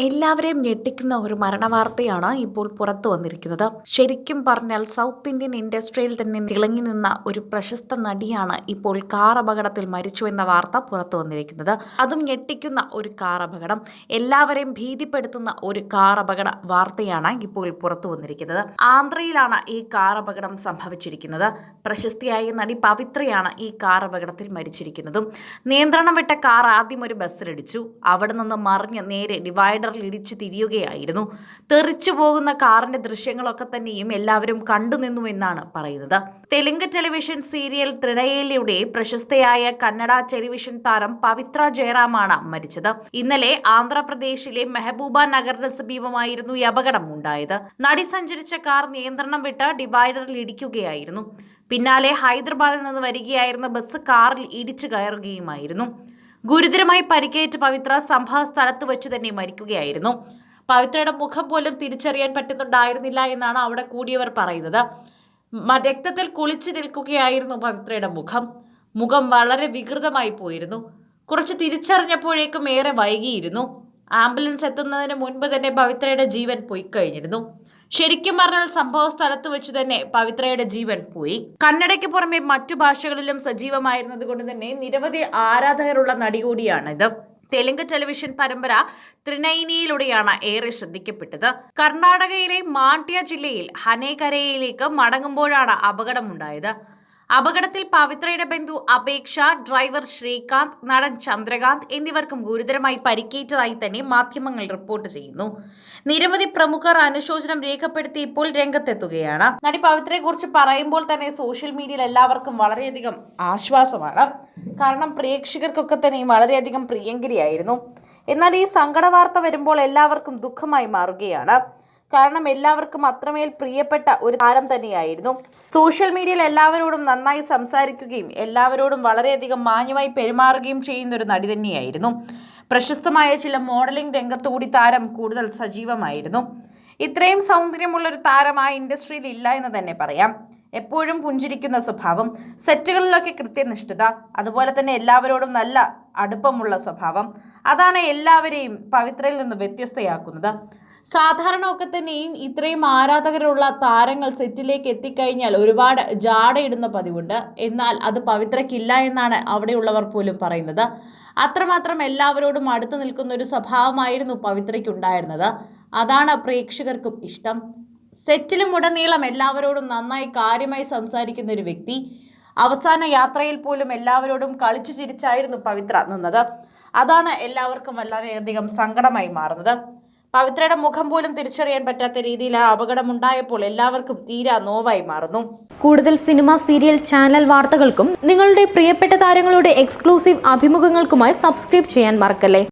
എല്ലാവരെയും ഞെട്ടിക്കുന്ന ഒരു മരണവാർത്തയാണ് ഇപ്പോൾ പുറത്തു വന്നിരിക്കുന്നത്. ശരിക്കും പറഞ്ഞാൽ സൗത്ത് ഇന്ത്യൻ ഇൻഡസ്ട്രിയിൽ തന്നെ തിളങ്ങി നിന്ന ഒരു പ്രശസ്ത നടിയാണ് ഇപ്പോൾ കാർ അപകടത്തിൽ മരിച്ചു എന്ന വാർത്ത പുറത്തു വന്നിരിക്കുന്നത്. അതും ഞെട്ടിക്കുന്ന ഒരു കാർ അപകടം. എല്ലാവരെയും ഭീതിപ്പെടുത്തുന്ന ഒരു കാർ അപകട വാർത്തയാണ് ഇപ്പോൾ പുറത്തു വന്നിരിക്കുന്നത്. ആന്ധ്രയിലാണ് ഈ കാർ അപകടം സംഭവിച്ചിരിക്കുന്നത്. പ്രശസ്തിയായ നടി പവിത്രയാണ് ഈ കാർ അപകടത്തിൽ മരിച്ചിരിക്കുന്നതും. നിയന്ത്രണം വിട്ട കാർ ആദ്യം ഒരു ബസ്സിലിടിച്ചു അവിടെ നിന്ന് മറിഞ്ഞ് നേരെ ഡിവൈഡറിൽ ഇടിച്ച് തിരിയുകയായിരുന്നു. തെറിച്ചു പോകുന്ന കാറിന്റെ ദൃശ്യങ്ങളൊക്കെ തന്നെയും എല്ലാവരും കണ്ടുനിന്നു എന്നാണ് പറയുന്നത്. തെലുങ്ക് ടെലിവിഷൻ സീരിയൽ ത്രിണയേലിയുടെ പ്രശസ്തയായ കന്നഡ ടെലിവിഷൻ താരം പവിത്ര ജയറാമാണ് മരിച്ചത്. ഇന്നലെ ആന്ധ്രാപ്രദേശിലെ മെഹബൂബ നഗറിന് സമീപമായിരുന്നു ഈ അപകടം ഉണ്ടായത് നടി സഞ്ചരിച്ച കാർ നിയന്ത്രണം വിട്ട് ഡിവൈഡറിൽ ഇടിക്കുകയായിരുന്നു. പിന്നാലെ ഹൈദരാബാദിൽ നിന്ന് വരികയായിരുന്ന ബസ് കാറിൽ ഇടിച്ചു കയറുകയുമായിരുന്നു. ഗുരുതരമായി പരിക്കേറ്റ പവിത്ര സംഭവ സ്ഥലത്ത് വെച്ച് തന്നെ മരിക്കുകയായിരുന്നു. പവിത്രയുടെ മുഖം പോലും തിരിച്ചറിയാൻ പറ്റുന്നുണ്ടായിരുന്നില്ല എന്നാണ് അവിടെ കൂടിയവർ പറയുന്നത്. രക്തത്തിൽ കുളിച്ചു നിൽക്കുകയായിരുന്നു പവിത്രയുടെ മുഖം. മുഖം വളരെ വികൃതമായി പോയിരുന്നു. കുറച്ച് തിരിച്ചറിഞ്ഞപ്പോഴേക്കും ഏറെ വൈകിയിരുന്നു. ആംബുലൻസ് എത്തുന്നതിന് മുൻപ് തന്നെ പവിത്രയുടെ ജീവൻ പോയി കഴിഞ്ഞിരുന്നു ശരിക്കും പറഞ്ഞാൽ സംഭവ സ്ഥലത്ത് വെച്ച് തന്നെ പവിത്രയുടെ ജീവൻ പോയി. കന്നഡയ്ക്ക് പുറമെ മറ്റു ഭാഷകളിലും സജീവമായിരുന്നത് കൊണ്ട് തന്നെ നിരവധി ആരാധകരുള്ള നടി കൂടിയാണിത്. തെലുങ്ക് ടെലിവിഷൻ പരമ്പര ത്രിനൈനിയിലൂടെയാണ് ഏറെ ശ്രദ്ധിക്കപ്പെട്ടത്. കർണാടകയിലെ മാണ്ഡ്യ ജില്ലയിൽ ഹനേകരയിലേക്ക് മടങ്ങുമ്പോഴാണ് അപകടമുണ്ടായത്. അപകടത്തിൽ പവിത്രയുടെ ബന്ധു അപേക്ഷ ഡ്രൈവർ ശ്രീകാന്ത് നടൻ ചന്ദ്രകാന്ത് എന്നിവർക്കും ഗുരുതരമായി പരിക്കേറ്റതായി തന്നെ മാധ്യമങ്ങൾ റിപ്പോർട്ട് ചെയ്യുന്നു. നിരവധി പ്രമുഖർ അനുശോചനം രേഖപ്പെടുത്തി ഇപ്പോൾ രംഗത്തെത്തുകയാണ്. നടി പവിത്രയെ കുറിച്ച് പറയുമ്പോൾ തന്നെ സോഷ്യൽ മീഡിയയിൽ എല്ലാവർക്കും വളരെയധികം ആശ്വാസമാണ്. കാരണം പ്രേക്ഷകർക്കൊക്കെ തന്നെ വളരെയധികം പ്രിയങ്കരിയായിരുന്നു. എന്നാൽ ഈ സങ്കട വാർത്ത വരുമ്പോൾ എല്ലാവർക്കും ദുഃഖമായി മാറുകയാണ്. കാരണം എല്ലാവർക്കും അത്രമേൽ പ്രിയപ്പെട്ട ഒരു താരം തന്നെയായിരുന്നു. സോഷ്യൽ മീഡിയയിൽ എല്ലാവരോടും നന്നായി സംസാരിക്കുകയും എല്ലാവരോടും വളരെയധികം മാന്യമായി പെരുമാറുകയും ചെയ്യുന്ന ഒരു നടി തന്നെയായിരുന്നു. പ്രശസ്തമായ ചില മോഡലിംഗ് രംഗത്തുകൂടി താരം കൂടുതൽ സജീവമായിരുന്നു. ഇത്രയും സൗന്ദര്യമുള്ള ഒരു താരം ആ ഇൻഡസ്ട്രിയിൽ ഇല്ല എന്ന് തന്നെ പറയാം. എപ്പോഴും പുഞ്ചിരിക്കുന്ന സ്വഭാവം സെറ്റുകളിലൊക്കെ കൃത്യനിഷ്ഠത അതുപോലെ തന്നെ എല്ലാവരോടും നല്ല അടുപ്പമുള്ള സ്വഭാവം അതാണ് എല്ലാവരെയും പവിത്രയിൽ നിന്ന് വ്യത്യസ്തയാക്കുന്നത്. സാധാരണ ഒക്കെ തന്നെയും ഇത്രയും ആരാധകരുള്ള താരങ്ങൾ സെറ്റിലേക്ക് എത്തിക്കഴിഞ്ഞാൽ ഒരുപാട് ജാടയിടുന്ന പതിവുണ്ട്. എന്നാൽ അത് പവിത്രക്കില്ല എന്നാണ് അവിടെയുള്ളവർ പോലും പറയുന്നത്. അത്രമാത്രം എല്ലാവരോടും അടുത്തു നിൽക്കുന്ന ഒരു സ്വഭാവമായിരുന്നു പവിത്രയ്ക്കുണ്ടായിരുന്നത്. അതാണ് പ്രേക്ഷകർക്കും ഇഷ്ടം. സെറ്റിലും ഉടനീളം എല്ലാവരോടും നന്നായി കാര്യമായി സംസാരിക്കുന്ന ഒരു വ്യക്തി. അവസാന യാത്രയിൽ പോലും എല്ലാവരോടും കളിച്ചു ചിരിച്ചായിരുന്നു പവിത്ര നിന്നത്. അതാണ് എല്ലാവർക്കും വളരെയധികം സങ്കടമായി മാറുന്നത്. പവിത്രയുടെ മുഖം പോലും തിരിച്ചറിയാൻ പറ്റാത്ത രീതിയിൽ ആ അപകടമുണ്ടായപ്പോൾ എല്ലാവർക്കും തീരാ നോവായി മാറുന്നു. കൂടുതൽ സിനിമ സീരിയൽ ചാനൽ വാർത്തകൾക്കും നിങ്ങളുടെ പ്രിയപ്പെട്ട താരങ്ങളുടെ എക്സ്ക്ലൂസീവ് അഭിമുഖങ്ങൾക്കുമായി സബ്സ്ക്രൈബ് ചെയ്യാൻ മറക്കല്ലേ?